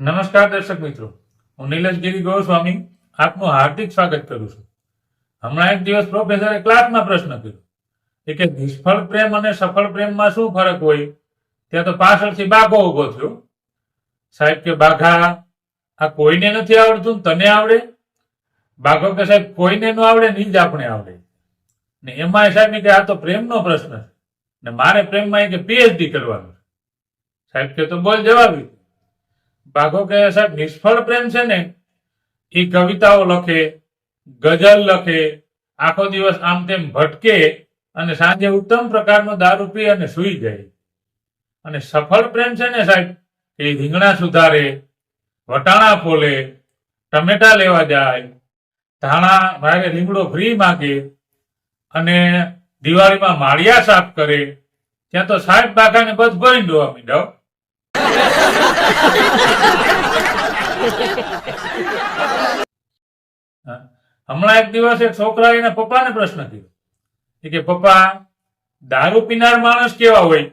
નમસ્કાર દર્શક મિત્રો. હું નિલેશગીરી ગોસ્વામી આપનું હાર્દિક સ્વાગત કરું છું. હમણાં એક દિવસ પ્રોફેસરે ક્લાસમાં પ્રશ્ન કર્યો. કે નિષ્ફળ પ્રેમ અને સફળ પ્રેમમાં શું ફરક હોય? ત્યાં તો પાછળથી બાઘો ઊભો થયો. સાહેબ કે, બાઘા, આ કોઈને નથી આવડતું? તને આવડે? બાઘો કે, સાહેબ, કોઈને ન આવડે નહીં જ આપણે આવડે. ને એમાં સાહેબ કે, આ તો પ્રેમનો પ્રશ્ન છે. ને મારે પ્રેમમાં એ કે પીએચડી કરવાનું સાહેબ કે, તો બોલ જવાબ ઈ. બાઘો કે સાહેબ, નિષ્ફળ પ્રેમ છે ને, એ કવિતાઓ લખે, ગઝલ લખે, આખો દિવસ આમ તેમ ભટકે અને સાંજે ઉત્તમ પ્રકારનો દારૂ પી અને સૂઈ જાય અને સફળ પ્રેમ છે ને સાહેબ એ રીંગણા સુધારે, વટાણા ફોલે, ટમેટા લેવા જાય, ધાણા ભાગે લીમડો ફ્રી માગે અને દિવાળીમાં માળિયા સાફ કરે, ત્યાં તો સાહેબ બાકાને બસ ભરી દો મીંડાવ. હમણાં એક દિવસ એક છોકરાએ એના પપ્પાને પ્રશ્ન કર્યો. કે, પપ્પા, દારૂ પીનાર માણસ કેવા હોય?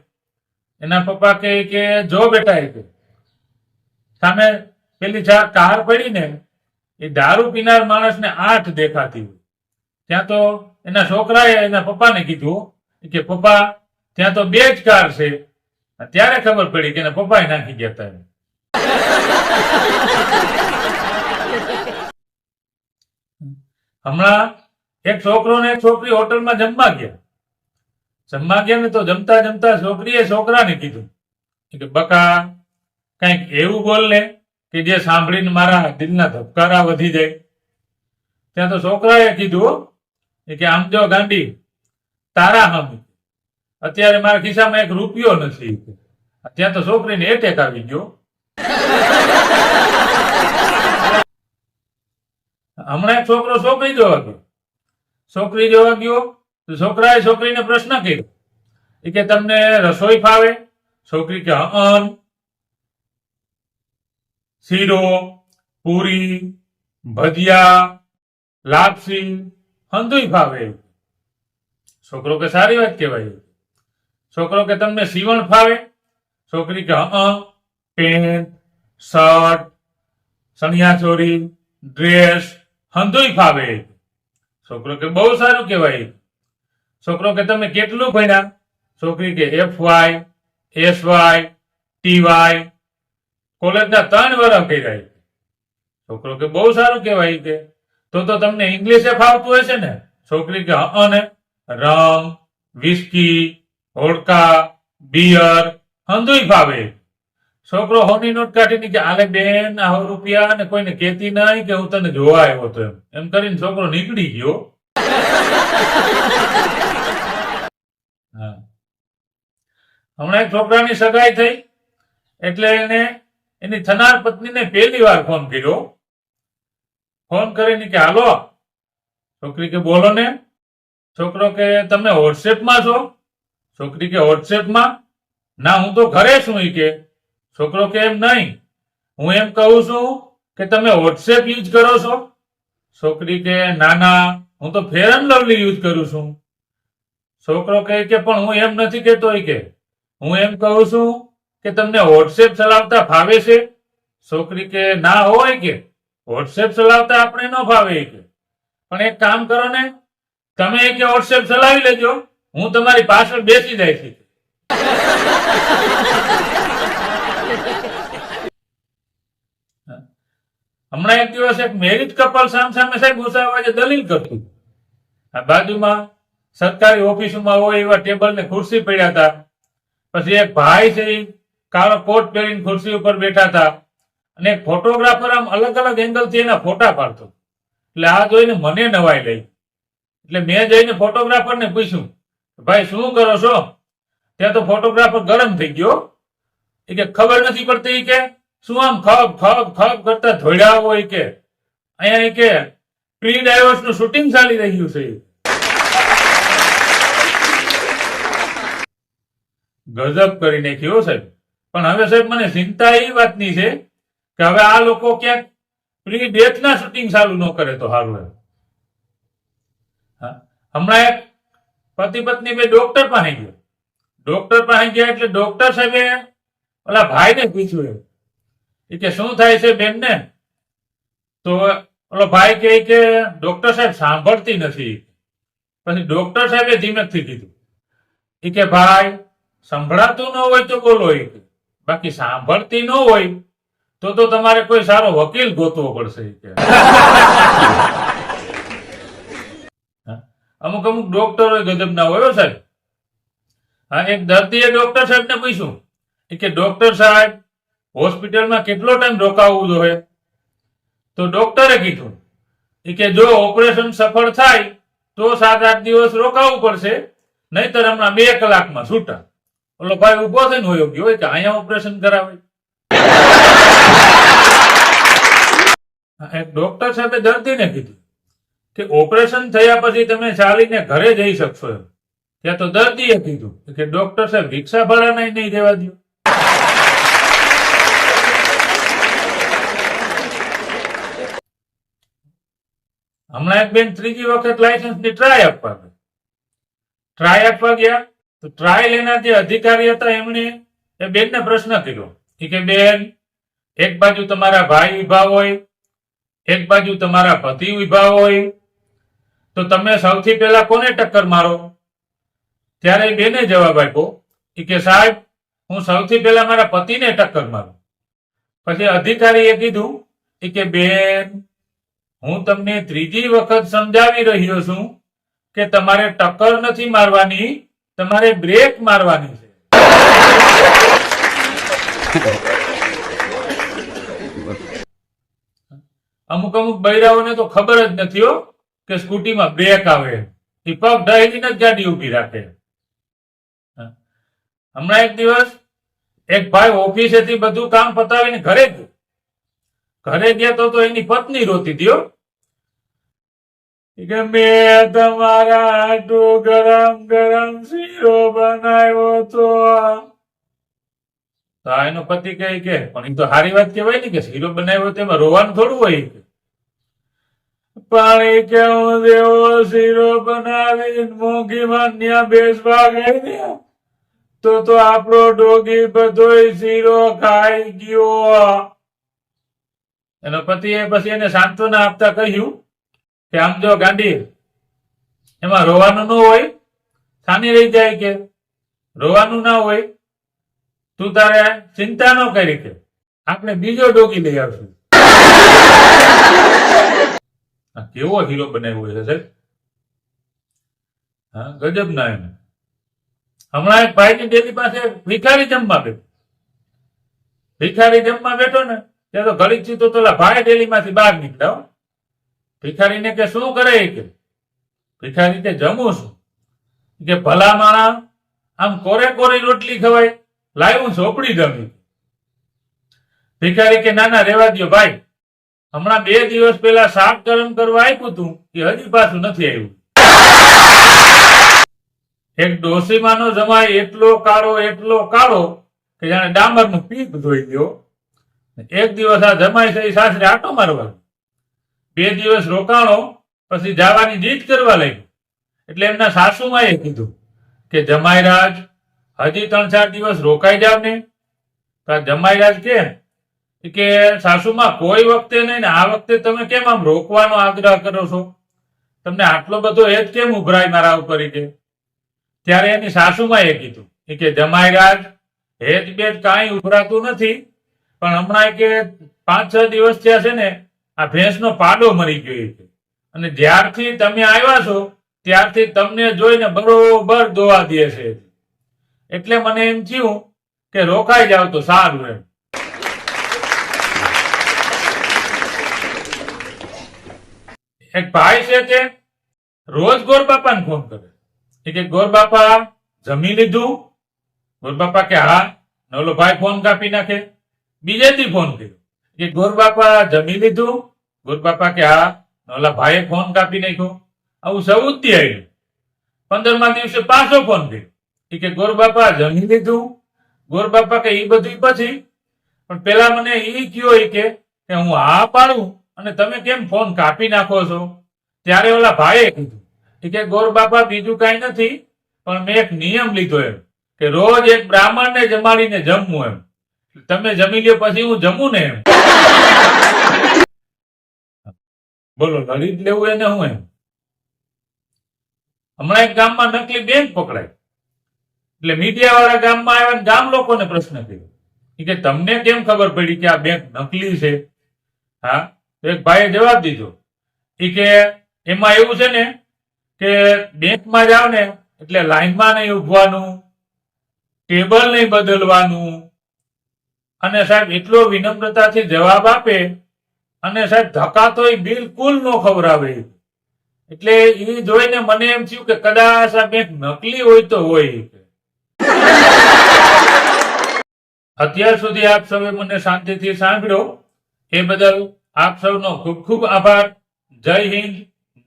એના પપ્પા કહે કે, જો બેટા, એ સામે પેલી ચાર કાર પડી ને એ દારૂ પીનાર માણસને આઠ દેખાતી હોય. ત્યાં તો એના છોકરાએ એના પપ્પાને કીધું કે, પપ્પા, ત્યાં તો બે જ કાર છે. ત્યારે ખબર પડી કે પપ્પા પપ્પાએ નાખી ગયા હતા હમણાં એક છોકરો ને એક છોકરી હોટલમાં જમવા ગયા. જમવા ગયા ને તો જમતા જમતા છોકરીએ છોકરાને કીધું કે બકા, કંઈક એવું બોલ ને કે જે સાંભળીને મારા દિલના ધબકારા વધી જાય. ત્યાં તો છોકરાએ કીધું કે આમ જો ગાંડી, તારા હમ અત્યારે મારા ખિસ્સામાં એક રૂપિયો નથી. ત્યાં તો છોકરીને એટેક આવી ગયો. હમણાં છોકરો છોકરી જોવા ગયો. છોકરી જોવા ગયો તો છોકરાએ છોકરીને પ્રશ્ન કર્યો. એ કે તમને રસોઈ ફાવે? છોકરી કે, અન. શીરો, પૂરી, ભજીયા, લાપસી, હંધુય ફાવે. છોકરો કે, સારી વાત કહેવાય. છોકરો કે તમને સીવણ ફાવે? છોકરી કે, અ પેન્ટ શર્ટ, સણિયા ચોરી, ડ્રેસ, હંધુય ફાવે. છોકરો કે, બહુ સારું કહેવાય. છોકરો કે, તમે કેટલું ભણ્યા? છોકરી કે, F Y, S Y, T Y. કોલેજના ત્રણ વર્ષ કર્યા છોકરો કે, બહુ સારું કહેવાય કે તો તો તમને ઇંગ્લિશે ફાવતું હશે ને? છોકરી કે હં ને રમ વિસ્કી હોડકા, બિયર હંધુય ફાવે છોકરો હોની નોટ કાઢીને કે આલે બેન આહો રૂપિયા. ને કોઈને કેતી નહીં કે હું તને જોવા આવ્યો તો એમ. એમ કરીને છોકરો નીકળી ગયો. હમણાં એક છોકરાની સગાઈ થઈ. એટલે એને એની થનાર પત્નીને પહેલી વાર ફોન કર્યો. ફોન કરીને કે, હાલો. છોકરી કે, બોલો ને. છોકરો કે, તમે વોટ્સએપમાં છો? છોકરી કે વોટ્સએપમાં ના, હું તો ઘરે છું એ કે. છોકરો કે, એમ નહીં. હું એમ કહું છું કે તમે વોટ્સએપ યુઝ કરો છો. છોકરી કે, ના ના, હું તો ફેર એન્ડ લવલી યુઝ કરું છું. છોકરો કહે કે, પણ હું એમ નથી કહેતો કે. હું એમ કહું છું કે, તમને વોટ્સએપ ચલાવતા ફાવે છે? છોકરી કે, ના હોય કે. વોટ્સએપ ચલાવતા આપણે ન ફાવે કે. પણ એક કામ કરો ને, તમે કે વોટ્સએપ ચલાવી લેજો. હું તમારી પાછળ બેસી જાય છે. હમણાં એક દિવસ એક મેરિડ કપલ સામ સામે સાહેબ ઊંચા જે દલીલ કરતું. આ બાજુમાં સરકારી ઓફિસોમાં હોય એવા ટેબલ ને ખુરશી પડ્યા હતા. પછી એક ભાઈ છે કાળો કોટ પહેરીને ખુરશી ઉપર બેઠા હતા. અને એક ફોટોગ્રાફર આમ અલગ અલગ એંગલથી એના ફોટા પાડતો. એટલે આ જોઈને મને નવાઈ લઈ. એટલે મેં જઈને ફોટોગ્રાફરને પૂછ્યું ભાઈ, શું કરો છો? ત્યાં તો ફોટોગ્રાફર ગરમ થઈ ગયો. એ કે ખબર નથી પડતી કે શું આમ ખબ ખબ ખબ કરતા ધોડ્યા હોય કે? અહીંયા કે પ્રી ડાયવર્સનું શૂટિંગ ચાલી રહ્યું છે. ગજબ કરી નાખ્યો સાહેબ. પણ હવે સાહેબ મને ચિંતા એ વાતની છે કે હવે આ લોકો ક્યાંક પ્રી ડેથ ના શૂટિંગ ચાલુ ન કરે તો સારું. હમણાં એક પતિ પત્ની બે ડોક્ટર પાસે ગયો. ડોક્ટર પાસે ગયા એટલે ડોક્ટર સાહેબે ઓલા ભાઈને પૂછ્યું એમ. એ કે, શું થાય છે બેનને? તો ઓલો ભાઈ કહે કે ડોક્ટર સાહેબ સાંભળતી નથી. પછી ડોક્ટર સાહેબે ધીમેથી કીધું. એ કે, ભાઈ, સંભળાતું ન હોય તો બોલો એ બાકી સાંભળતી ન હોય તો તો તમારે કોઈ સારો વકીલ ગોતવો પડશે. કે. અમુક અમુક ડોક્ટરો ગજબના હોય સાહેબ. હા, એક દર્દીએ ડોક્ટર સાહેબને પૂછ્યું કે ડોક્ટર સાહેબ, હોસ્પિટલમાં કેટલો ટાઈમ રોકાવવું જોઈએ? તો ડોક્ટરે કીધું કે, જો ઓપરેશન સફળ થાય, તો સાત આઠ દિવસ રોકાવું પડશે, નહીતર હમણાં બે કલાકમાં છૂટા. ઓલો ભાઈ ઊભો થઈને હોય ગયો કે, અહીંયા ઓપરેશન કરાવે. એક ડોક્ટર સાથે દર્દીને કીધું. કે ઓપરેશન થયા પછી તમે ચાલીને ઘરે જઈ શકશો એમ. ત્યાં તો દર્દીએ કીધું કે ડોક્ટર સાહેબ, રિક્ષા ભાડાના નહીં દેવા દો હમણાં એક બેન ત્રીજી વખત લાયસન્સની ટ્રાય આપવા ગઈ. ટ્રાય આપવા ગયા, તો ટ્રાય લેનાર જે અધિકારી હતા, એમણે એ બેનને પ્રશ્ન કર્યો કે બેન, એક બાજુ તમારા ભાઈ ઊભા હોય, એક બાજુ તમારા પતિ ઊભા હોય તો તમે સૌથી પહેલા કોને ટક્કર મારો? ત્યારે બેને જવાબ આપ્યો કે, સાહેબ, હું સૌથી પહેલા મારા પતિને ટક્કર મારું. પછી અધિકારીએ કીધું કે, બેન, હું તમને ત્રીજી વખત સમજાવી રહ્યો છું કે તમારે ટક્કર નથી મારવાની, તમારે બ્રેક મારવાની છે. અમુક અમુક બૈરાઓને તો ખબર જ નથી હો. કે સ્કૂટીમાં બ્રેક આવે. એ પગ ઢાળીને જ ગાડી ઊભી રાખે. હમણાં એક દિવસ એક ભાઈ ઓફિસેથી બધું કામ પતાવીને ઘરે ગયો. ઘરે ગયા તો એની પત્ની રોતી દો કે, મેં તમારા હાટુ ગરમ ગરમ શીરો બનાવ્યો તો એનો પતિ કહે કે, પણ એ તો સારી વાત કહેવાય ને કે શીરો બનાવ્યો તેમાં રોવાનું થોડું હોય. પાણી કે હું દેવો શીરો બનાવી મોંઘી માન્યા બેસવા ગઈ તો તો આપણો ડોગી બધોય શીરો ખાઈ ગયો. એનો પતિએ પછી એને સાંત્વના આપતા કહ્યું કે આમ જો ગાંડી, એમાં રોવાનું ન હોય, સાની રહી જાય કે? રોવાનું ના હોય, તું તારે ચિંતા ન કરી કે. આપણે બીજો ડોગી લઈ આવશું. કેવો હીરો બનાવ્યો છે, સાહેબ. હા, ગજબ ના એને હમણાં એક ભાઈની ડેલી પાસે ભિખારી જમવા બેઠો ભિખારી જમવા બેઠો ને, ત્યાં તો ઘડી ચીતો તો ભાઈ ડેલીમાંથી બહાર નીકળ્યા. ભિખારી ભિખારીને કે શું કરે કે? ભિખારી કે, જમું છું. કે, ભલા માણા આમ કોરે કોરી રોટલી ખવાય લાવ્યું ચોપડી જમી ભિખારી કે, ના ના, રેવા દ્યો, ભાઈ. હમણાં બે દિવસ પહેલા સાપ ગરમ કરવા આપ્યું હતું કે હજી પાછું નથી આવ્યું. એક ડોસીમાનો જમાય એટલો કાળો એટલો કાળો કે જાણે ડામરનું પીપ ધોઈ ગયો. એક દિવસ આ જમાય છે સાસરે આટો મારવાનો. બે દિવસ રોકાણો, પછી જવાની જીદ કરવા લાગ્યો. એટલે એમના સાસુમાએ કીધું કે જમાઈરાજ હજી ત્રણ ચાર દિવસ રોકાઈ જાવ ને તો આ જમાઈરાજ કે કે સાસુમાં કોઈ વખતે નહીં ને આ વખતે તમે કેમ આમ રોકવાનો આગ્રહ કરો છો? તમને આટલો બધો હેત કેમ ઉભરાય મારા ઉપર કે? ત્યારે એની સાસુમાં એ કીધું કે જમાઈરાજ હેજ બેજ કાંઈ ઉભરાતું નથી, પણ હમણાં કે પાંચ છ દિવસ થયા છે ને, આ ભેંસનો પાડો મરી ગયો છે અને જ્યારથી તમે આવ્યા છો, ત્યારથી તમને જોઈને બરોબર દોવા દે છે એટલે મને એમ થયું કે રોકાઈ જાવ તો સારું એમ. એક ભાઈ છે કે રોજ ગોર બાપાને ફોન કરે. એ કે, ગોરબાપા, જમી લીધું? ગોર બાપા કે, હા. નવલો ભાઈ ફોન કાપી નાખે. બીજે દી ફોન કર્યો કે ગોર બાપા જમી લીધું? ગોર બાપા કે, હા. નવલા ભાઈએ ફોન કાપી નાખ્યો. આવું સૌથી આવ્યું પંદરમા દિવસે પાછો ફોન કર્યો. એ કે, ગોરબાપા, જમી લીધું? ગોર બાપા કે, ઈ બધું પછી. પણ પેલા મને ઈ કયો એ કે કે હું હા પાડું અને તમે કેમ ફોન કાપી નાખો છો? ત્યારે ઓલા ભાઈએ કીધું કે ગોર બાપા, બીજું કઈ નથી, પણ મેં એક નિયમ લીધો એમ, કે રોજ એક બ્રાહ્મણને જમાડીને જમવું એમ. તમે જમી લ્યો, પછી હું જમું ને એમ. બોલો લડી લેવું એને હું એમ? હમણાં એક ગામમાં નકલી બેંક પકડાય એટલે મીડિયા વાળા ગામમાં આવ્યા ગામ લોકોને પ્રશ્ન કર્યો. કે તમને કેમ ખબર પડી કે આ બેંક નકલી છે? હા? એક ભાઈએ જવાબ દીધો. ઈ કે એમાં એવું છે ને કે બેંકમાં જાવ ને એટલે લાઈનમાં નહીં ઉભવાનું ટેબલ નહીં બદલવાનું, અને સાહેબ એટલો વિનમ્રતાથી જવાબ આપે અને સાહેબ ધક્કા તો બિલકુલ ન ખવડાવે. એટલે એ જોઈને મને એમ થયું કે કદાચ આ બેંક નકલી હોય તો હોય. અત્યાર સુધી આપ સૌએ મને શાંતિથી સાંભળ્યો. એ બદલ આપ સૌનો ખૂબ ખૂબ આભાર. જય હિન્દ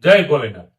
જય ભોલેનાથ